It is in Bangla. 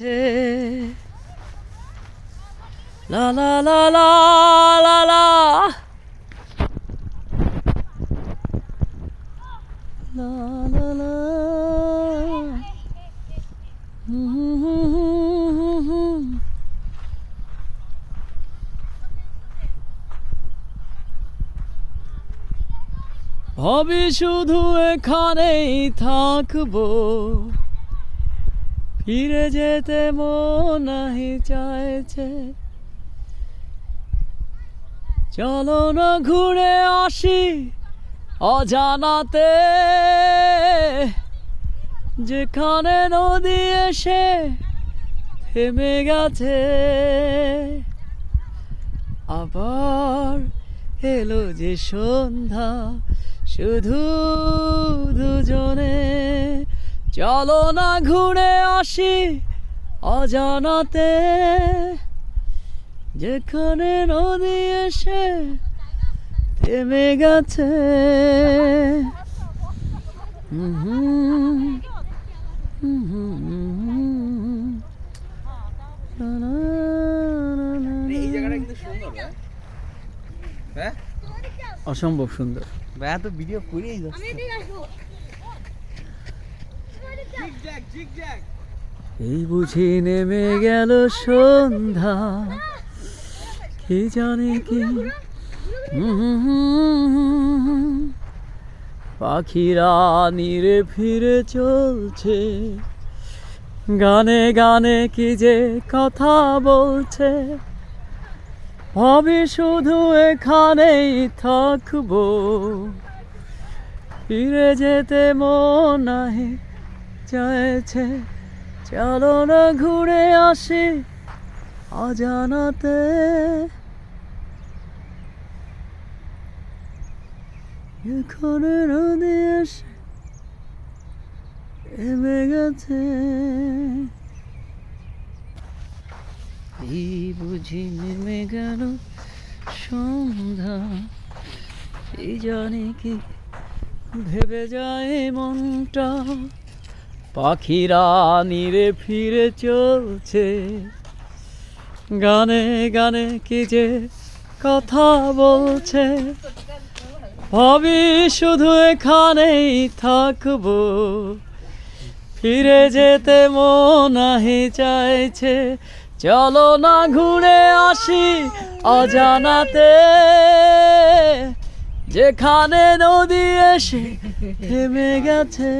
কাছে লা লা লা লা লা লা। ভাবি শুধু এখানেই থাকব। ফিরে যেতে মন নাহি চাইছে। চলো না ঘুরে আসি অজানাতে। যেখানে নদী এসে থেমে গেছে। আবার এলো যে সন্ধ্যা, শুধু দুজনে চলো না ঘুরে আসি অজানাতে। যেখানে নদী এসে থেমে গেছে। হ্যাঁ? হ্যাঁ? অসম্ভব সুন্দর। ভাই তো ভিডিও করেই যাচ্ছে। এই বুঝি নেমে গেল সন্ধ্যা। কি জানে কি? পাখিরা নিরে ফিরে চলছে। গানে গানে কি যে কথা বলছে। ভাবি শুধু এখানেই থাকব। ফিরে যেতে মন নাহি চাইছে। চলো না ঘুরে আসি অজানাতে। এখানে নদী এসে এমে গেছে। এই বুঝি নেমে গেল সন্ধ্যা। এই জানি কি ভেবে যায় মনটা। পাখিরা নিরে ফিরে চলছে। গানে গানে কি যে কথা বলছে। ভাবি শুধু এখানেই থাকব। ফিরে যেতে মন নাহি চাইছে। চলো না ঘুরে আসি অজানাতে। যেখানে নদী এসে থেমে গেছে।